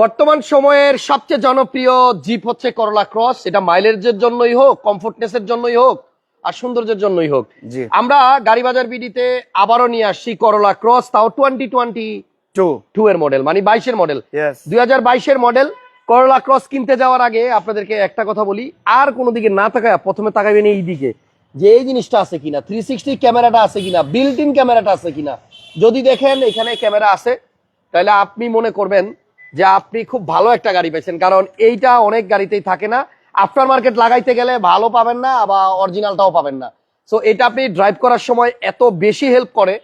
বর্তমান সময়ের সবচেয়ে জনপ্রিয় জিপ হচ্ছে করলা ক্রস এটা মাইলেজের জন্যই হোক কমফোর্টনেসের জন্যই হোক আর সৌন্দর্যের জন্যই হোক। আমরা গাড়ি বাজার বিডিতে আবারও নিয়ে আসছি করলা ক্রস তাও টোয়েন্টি টোয়েন্টি টু টু এর মডেল মানে বাইশের মডেল দুই হাজার বাইশের মডেল করলা ক্রস কিনতে যাওয়ার আগে আপনাদেরকে একটা কথা বলি আর কোনো দিকে না তাকায় প্রথমে তাকাবেন এই দিকে যে এই জিনিসটা আছে কিনা থ্রি সিক্সটি ক্যামেরাটা আছে কিনা বিল্ট ইন ক্যামেরাটা আছে কিনা। যদি দেখেন এখানে ক্যামেরা আছে তাহলে আপনি মনে করবেন যে আপনি খুব ভালো একটা গাড়ি পেয়েছেন, কারণ এইটা অনেক গাড়িতেই থাকে না। আফটার মার্কেট লাগাইতে গেলে ভালো পাবেন না, বা অরিজিনালটাও পাবেন না। সো এটা আপনি ড্রাইভ করার সময় এত বেশি হেল্প করে।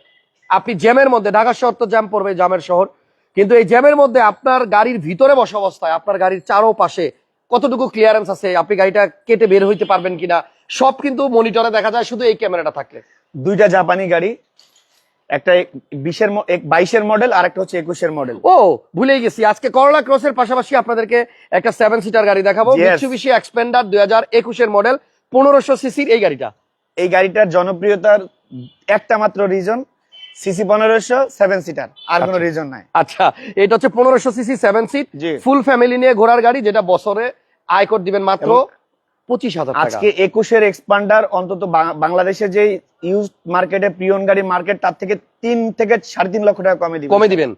আপনি জ্যামের মধ্যে, ঢাকা শহর তো জ্যাম পড়বে, জ্যামের শহর। কিন্তু এই জ্যামের মধ্যে আপনার গাড়ির ভিতরে বসা অবস্থায়, আপনার গাড়ির চারো পাশে কতটুকু ক্লিয়ারেন্স আছে, আপনি গাড়িটা কেটে বের হইতে পারবেন কিনা, সব কিন্তু মনিটরে দেখা যায়, শুধু এই ক্যামেরাটা থাকলে। দুইটা জাপানি গাড়ি একটা বিশের বাইশের মডেল আর একটা হচ্ছে একুশের মডেল ও ভুলেই গেছি। আজকে করলা ক্রসের পাশাপাশি আপনাদেরকে একটা সেভেন সিটার গাড়ি দেখাবো। এক্সপেন্ডার দুই হাজার একুশের মডেল পনেরোশো সিসির এই গাড়িটা। এই গাড়িটার জনপ্রিয়তার একটা মাত্র রিজন সিসি পনেরোশো সেভেন সিটার আর কোনো রিজন নাই। আচ্ছা এটা হচ্ছে পনেরোশো C C seven. Full family নিয়ে ঘোরার গাড়ি যেটা বছরে আয় কর দিবেন মাত্র পঁচিশ হাজার আজকে একুশের এক্সপান্ডার অন্তত বাংলাদেশের বাংলাদেশে যে ইউজ মার্কেটে প্রিয়ন গাড়ি মার্কেট তার থেকে তিন থেকে সাড়ে তিন লক্ষ টাকা কমে দিবে। কমে দিবেন?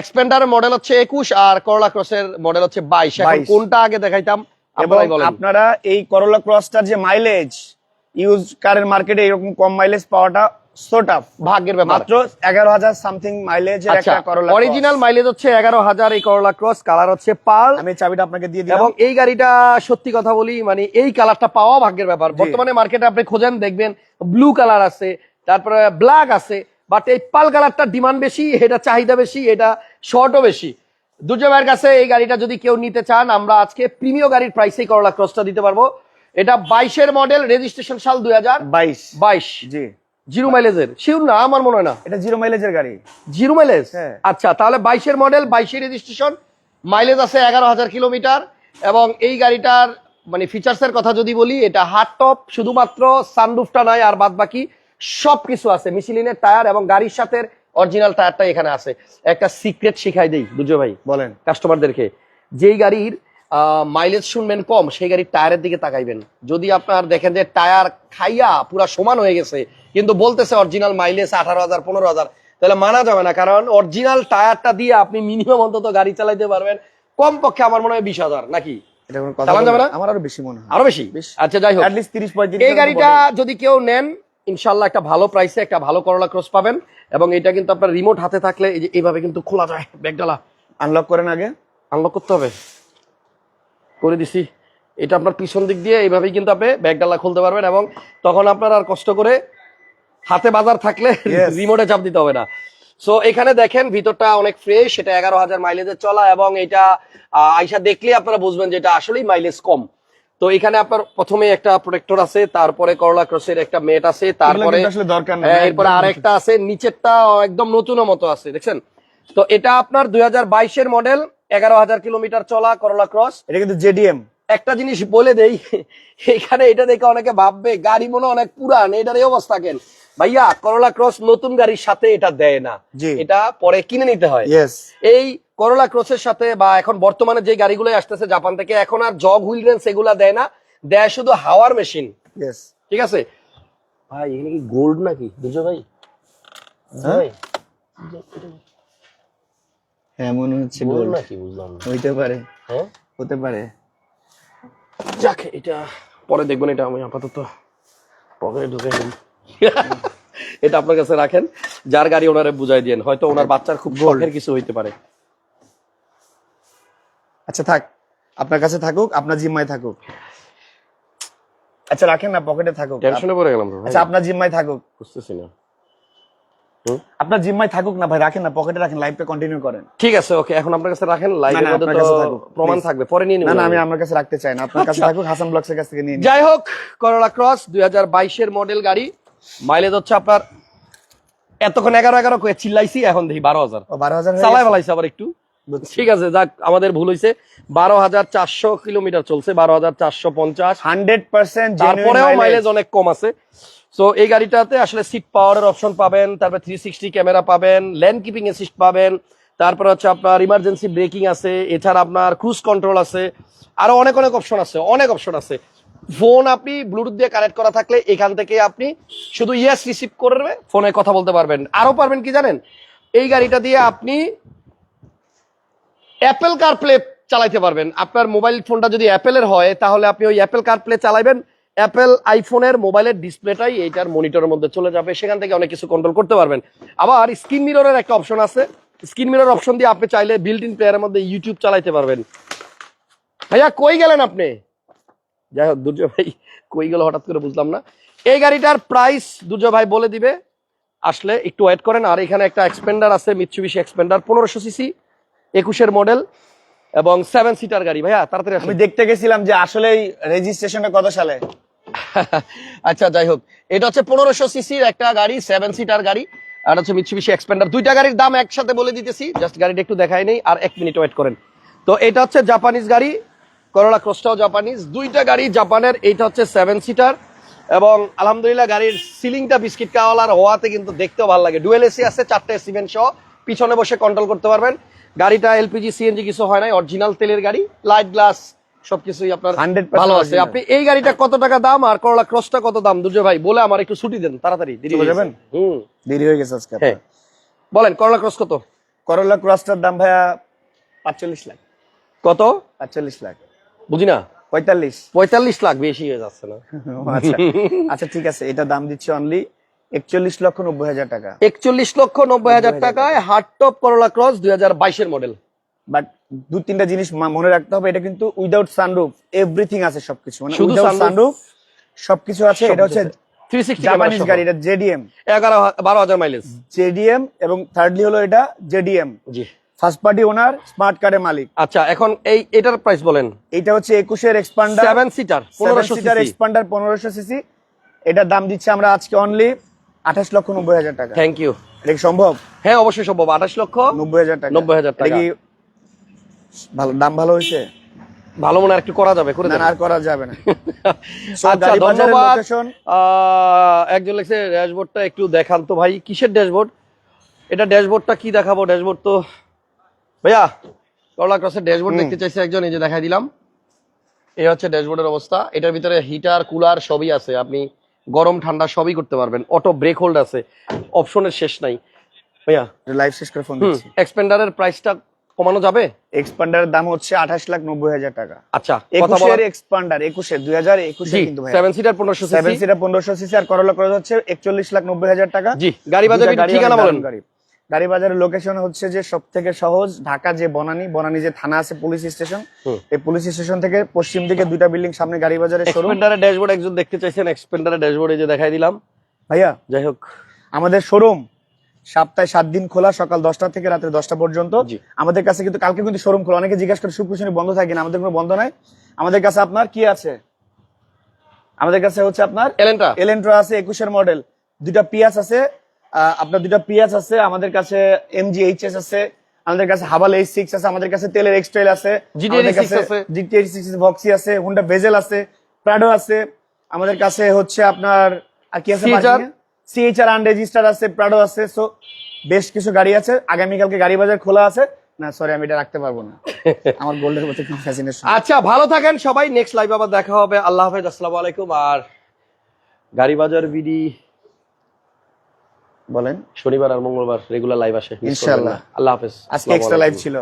এক্সপেন্ডার মডেল হচ্ছে একুশ আর করলা ক্রসের মডেল হচ্ছে বাইশ। এখন 22 কোনটা আগে দেখাইতাম এবং আপনারা এই করলা ক্রসটার যে মাইলেজ ইউজ কারের মার্কেটে এরকম কম মাইলেজ পাওয়াটা ভাগ্যের ব্যাপার। মাত্র সামথিং একটা করোলা অরিজিনাল মাইলেজ হচ্ছে এগারো হাজার এই করলা ক্রস কালার হচ্ছে পাল আমি চাবিটা আপনাকে দিয়ে দিলাম। এবং এই গাড়িটা সত্যি কথা বলি মানে এই কালারটা পাওয়া ভাগ্যের ব্যাপার। বর্তমানে মার্কেটে আপনি খোঁজেন দেখবেন ব্লু কালার আছে তারপরে ব্ল্যাক আছে বাট এই পাল কালারটা ডিমান্ড বেশি এটা চাহিদা বেশি এটা শর্টও বেশি। দুর্জয় ভাইয়ের কাছে এই গাড়িটা যদি কেউ নিতে চান আমরা আজকে প্রিমিয় গাড়ির প্রাইসেই করলা ক্রসটা দিতে পারব। এটা বাইশের মডেল রেজিস্ট্রেশন সাল দুই হাজার বাইশ। বাইশ। জি। জিরো মাইলেজের? শিওর না? আমার মনে হয় না। এটা জিরো মাইলেজের গাড়ি। Zero mileage? হ্যাঁ। আচ্ছা তাহলে বাইশের মডেল বাইশের রেজিস্ট্রেশন মাইলেজ আছে এগারো হাজার কিলোমিটার এবং এই গাড়িটার মানে ফিচার্স এর কথা যদি বলি এটা হার্ড টপ শুধুমাত্র সানরুফটা নয় আর বাদ বাকি সব কিছু আছে। মিশিলিনের টায়ার এবং গাড়ির সাথে অরিজিনাল টায়ারটা এখানে আছে। একটা সিক্রেট শিখাই দেই দুজো ভাই? বলেন। কাস্টমারদেরকে যেই গাড়ির মাইলেজ শুনবেন কম সেই গাড়ির টায়ারের দিকে তাকাইবেন। যদি আপনার দেখেন যে টায়ার খাইয়া পুরা সমান হয়ে গেছে কিন্তু বলতেছে অরিজিনাল মাইলেজ আঠারো হাজার পনেরো হাজার তাহলে মানা যাবে না কারণ অরিজিনাল টায়ারটা দিয়ে আপনি মিনিমাম অন্তত গাড়ি চালাইতে পারবেন কম পক্ষে আমার মনে হয় বিশ হাজার নাকি? আমার আরও বেশি মনে হয়। আরও বেশি? আচ্ছা যাই হোক। এই গাড়িটা যদি কেউ নেন ইনশাল্লাহ একটা ভালো প্রাইসে একটা ভালো করলা ক্রস পাবেন এবং এটা কিন্তু আপনার রিমোট হাতে থাকলে এইভাবে কিন্তু খোলা যায় ব্যাগডালা। আনলক করেন আগে। আনলক করতে হবে। করে দিছি। এটা আপনার পিছন দিক দিয়ে এইভাবেই কিন্তু আপনি ব্যাগ ব্যাগডালা খুলতে পারবেন এবং তখন আপনার আর কষ্ট করে হাতে বাজার থাকলে রিমোটে চাপ দিতে হবে না। সো এখানে দেখেন ভিতরটা অনেক ফ্রেশ এটা এগারো হাজার মাইলেজের চলা এবং এটা আইসা দেখলে আপনারা বুঝবেন যে এটা আসলেই মাইলেজ কম। তো এখানে আপনার প্রথমে একটা প্রোটেক্টর আছে তারপরে করলা ক্রসের একটা মেট আছে তারপরে এরপরে আর। হ্যাঁ, এরপরে আরেকটা আছে নিচেরটা একদম নতুনের মতো আছে দেখছেন? তো এটা আপনার দুই হাজার বাইশের মডেল এগারো হাজার কিলোমিটার চলা করলা ক্রস এটা কিন্তু জেডিএম একটা জিনিস বলে দেই এখানে এটা দেখে অনেকে ভাববে গাড়ি মনে হয় অনেক পুরান এটার এই অবস্থা কেন? ভাইয়া করলা ক্রস নতুন গাড়ির সাথে এটা দেয় না। এটা পরে কিনে নিতে হয়। এই করলা ক্রসের সাথে বা এখন বর্তমানে যে গাড়িগুলো আসতেছে জাপান থেকে এখন আর জগ হুইল রেন্স এগুলা দেয় না দেয় শুধু হাওয়ার মেশিন ঠিক আছে? ভাই এখানে কি গোল্ড নাকি? বুঝো ভাই? বুঝো ভাই হ্যাঁ মনে হচ্ছে gold। নাকি বুঝলাম না। হইতে পারে। হ্যাঁ? হতে পারে। যাক এটা পরে দেখবেন এটা আমি আপাতত পকেটে ঢুকে দিই এটা আপনার কাছে রাখেন যার গাড়ি ওনারে বুঝাই দিয়েন। হয়তো ওনার বাচ্চার খুব শখের কিছু হইতে পারে। আচ্ছা থাক। আপনার কাছে থাকুক আপনার জিম্মায় থাকুক। আচ্ছা রাখেন না পকেটে থাকুক। টেনশনে পড়ে গেলাম আচ্ছা আপনার জিম্মায় থাকুক। বুঝতেছি না। আপনার জিম্মায় থাকুক না ভাই রাখেন না পকেটে রাখেন লাইভটা কন্টিনিউ করেন। ঠিক আছে ওকে এখন আপনার কাছে রাখেন লাইভের মধ্যে তো প্রমাণ থাকবে পরে নিয়ে না না আমি আমার কাছে রাখতে চাই না আপনার কাছে আচ্ছা। থাকুক হাসান ব্লগসের কাছ থেকে নিয়ে নিন। যাই হোক করোলা ক্রস দুই হাজার বাইশের মডেল গাড়ি মাইলেজ হচ্ছে আপনার এতক্ষণ এগারো এগারো করে চিল্লাইছি এখন দেখি বারো হাজার। ও বারো হাজার চালাই? ফেলাইছে আবার একটু। ঠিক আছে যাক আমাদের ভুল হয়েছে বারো হাজার চারশো কিলোমিটার চলছে বারো হাজার চারশো পঞ্চাশ। 100% তারপরেও genuine মাইলেজ অনেক কম আছে। সো এই গাড়িটাতে আসলে সিট পাওয়ারের অপশন পাবেন, তারপরে থ্রি সিক্সটি ক্যামেরা পাবেন ল্যান্ড কিপিং অ্যাসিস্ট পাবেন, তারপর হচ্ছে আপনার ইমার্জেন্সি ব্রেকিং আছে, এছাড়া আপনার ক্রুজ কন্ট্রোল আছে, আরও অনেক অনেক অপশন আছে, অনেক অপশন আছে। ফোন আপনি ব্লুটুথ দিয়ে কানেক্ট করা থাকলে এখান থেকে আপনি শুধু ইয়েস রিসিভ করবে ফোনে কথা বলতে পারবেন। আরও পারবেন কি জানেন? এই গাড়িটা দিয়ে আপনি অ্যাপেল কার প্লে চালাইতে পারবেন। আপনার মোবাইল ফোনটা যদি অ্যাপেলের হয়, তাহলে আপনি ওই অ্যাপেল কার প্লে চালাবেন অ্যাপেল আইফোনের মোবাইলের ডিসপ্লেটাই এইটার মনিটরের মধ্যে চলে যাবে। সেখান থেকে অনেক কিছু কন্ট্রোল করতে পারবেন। আবার স্ক্রিন মিররের একটা অপশন আছে। স্ক্রিন মিরর অপশন দিয়ে আপনি চাইলে বিল্ট ইন প্লেয়ারের মধ্যে ইউটিউব চালাইতে পারবেন। ভাইয়া, কই গেলেন আপনি? যাই হোক, দুর্জয় ভাই, কই গেল হঠাৎ করে বুঝলাম না। এই গাড়িটার প্রাইস দুর্জয় ভাই বলে দিবে। আসলে একটু ওয়েট করেন। আর এখানে একটা এক্সপেন্ডার আছে মিৎসুবিশি এক্সপেন্ডার পনেরোশো সিসি একুশের মডেল এবং সেভেন সিটার গাড়ি। ভাইয়া, তাড়াতাড়ি আমি দেখতে গেছিলাম যে আসলে রেজিস্ট্রেশনটা কত সালে? আচ্ছা যাই হোক। এটা হচ্ছে পনেরোশো সিসির একটা গাড়ি সেভেন সিটার গাড়ি। আর হচ্ছে মিৎসুবিশি এক্সপেন্ডার দুইটা গাড়ির দাম একসাথে বলে দিতেছি। জাস্ট গাড়িটা একটু দেখাই নেই। আর এক মিনিট ওয়েট করেন। তো এটা হচ্ছে জাপানিজ গাড়ি। করোলা ক্রসটাও জাপানিজ দুইটা গাড়ি জাপানের এইটা হচ্ছে সেভেন সিটার এবং আলহামদুলিল্লাহ গাড়ির সিলিংটা বিস্কিট কাওয়ালার হওয়াতে কিন্তু দেখতেও ভালো লাগে। ডুয়েল এসি আছে, চারটে সিমেন্ট সহ। পিছনে বসে কন্ট্রোল করতে পারবেন। গাড়িটা এলপিজি সিএনজি কিছু হয় নাই। অরিজিনাল তেলের গাড়ি। লাইট গ্লাস সবকিছুই আপনার ভালো আছে। আপনি এই গাড়িটা কত টাকা দাম আর করলা ক্রসটা কত দাম? দুর্জয় ভাই বলে আমার একটু ছুটি দেন তাড়াতাড়ি। দেরি হয়ে যাবেন? যাবেন? হুম। দেরি হয়ে গেছে আজকে হ্যাঁ। বলেন করলা ক্রস কত? করোলা ক্রসটার দাম ভাইয়া পাঁচচল্লিশ লাখ। কত? পাঁচচল্লিশ লাখ। বুঝি না? পঁয়তাল্লিশ। পঁয়তাল্লিশ লাখ বেশি হয়ে যাচ্ছে না। আচ্ছা। আচ্ছা ঠিক আছে এটা দাম দিচ্ছে অনলি একচল্লিশ লক্ষ নব্বই হাজার টাকা। একচল্লিশ লক্ষ নব্বই হাজার টাকায় হার্ড টপ করলা ক্রস দুই হাজার বাইশের মডেল বাট দু তিনটা জিনিস মনে রাখতে হবে এটা কিন্তু উইদাউট সানরুফ এভরিথিং আছে সবকিছু। মানে উইদাউট সানরুফ সবকিছু আছে এটা হচ্ছে জাপানিজ গাড়ি এটা জেডিএম এগারো বারো হাজার মাইলেজ জেডিএম এবং থার্ডলি হলো এটা JDM G. First party owner smart কার্ডের মালিক। আচ্ছা এখন এই এটার প্রাইস বলেন। এটা হচ্ছে একুশের এক্সপান্ডার সেভেন সিটার পনেরোশো সিটার এক্সপান্ডার পনেরোশো সিসি এটার দাম দিচ্ছে আমরা আজকে অনলি আঠাশ লক্ষ নব্বই হাজার টাকা। থ্যাংক ইউ এটা কি সম্ভব? হ্যাঁ অবশ্যই সম্ভব। আঠাশ লক্ষ নব্বই হাজার টাকা। নব্বই হাজার টাকা। ভালো দাম ভালো হয়েছে? ভালো মনে একটু করা যাবে করে না আর করা যাবে না। আচ্ছা ধন্যবাদ। একজন লিখছে ড্যাশবোর্ডটা একটু দেখান তো ভাই কিসের ড্যাশবোর্ড এটা ড্যাশবোর্ডটা কি দেখাবো? ড্যাশবোর্ড তো ভাইয়া করলা ক্রসের ড্যাশবোর্ড দেখতে চাইছে একজন এই যে দেখাই দিলাম। এই হচ্ছে ড্যাশবোর্ডের অবস্থা। এটার ভিতরে হিটার কুলার সবই আছে। আপনি গরম ঠান্ডা সবই করতে পারবেন। অটো ব্রেক হোল্ড আছে। অপশনের শেষ নাই। ভাইয়া। লাইভ শেষ করে ফোন এক্সপেন্ডারের প্রাইসটা কমানো যাবে? এক্সপান্ডারের দাম হচ্ছে আঠাশ লাখ নব্বই হাজার টাকা। আচ্ছা একুশের এক্সপান্ডার একুশে দুই হাজার একুশে কিন্তু সেভেন সিটার পনেরোশো সেভেন সিটার পনেরোশো সিসি আর করলা ক্রস হচ্ছে একচল্লিশ লাখ নব্বই হাজার টাকা। জি গাড়ি বাজার ঠিকানা বলেন। গাড়ি। গাড়ি বাজারের লোকেশন হচ্ছে যে সব থেকে সহজ ঢাকা যে বনানী বনানী যে থানা আছে পুলিশ স্টেশন। এই পুলিশ স্টেশন থেকে পশ্চিম দিকে দুইটা বিল্ডিং সামনে গাড়ি বাজারের এক্সপেন্ডারের ড্যাশবোর্ড একজন দেখতে চাইছেন এক্সপেন্ডারের ড্যাশবোর্ড যে দেখাই দিলাম। ভাইয়া যাই হোক। আমাদের শোরুম সপ্তাহে সাত দিন খোলা সকাল দশটা থেকে রাত্রে দশটা পর্যন্ত। আমাদের কাছে কিন্তু কালকে কিন্তু শোরুম খোলা। অনেকে জিজ্ঞাসা করে শুক্র শনি বন্ধ থাকে না আমাদের কোনো বন্ধ নাই। আমাদের কাছে আপনার কি আছে? আমাদের কাছে হচ্ছে আপনার এলেন্ট্রা এলেন্ট্রা আছে একুশের মডেল দুইটা পিয়াস আছে আপনার দুইটা পিয়াস আছে আমাদের কাছে এমজি এইচএস আছে আমাদের কাছে হাবাল এইচ সিক্স আছে আমাদের কাছে তেলের এক্সট্রেল আছে আমাদের কাছে আছে। সিক্স ভক্সি আছে হুন্ডা ভেজেল আছে প্রাডো আছে আমাদের কাছে হচ্ছে আপনার আর কি আছে? সিএইচআর আনরেজিস্টার আছে প্রাডো আছে সো বেশ কিছু গাড়ি আছে। আগামীকালকে গাড়ি বাজার খোলা আছে। না সরি আমি এটা রাখতে পারব না। আমার গোল্ডের মধ্যে কিছু ফ্যাসিনেশন আচ্ছা ভালো থাকেন সবাই। নেক্সট লাইভ আবার দেখা হবে। আল্লাহ হাফেজ আসসালামু আলাইকুম। আর গাড়ি বাজার বিডি বলেন। শনিবার আর মঙ্গলবার রেগুলার লাইভ আসে। ইনশাআল্লাহ। আল্লাহ হাফেজ আজকে এক্সট্রা লাইভ ছিল।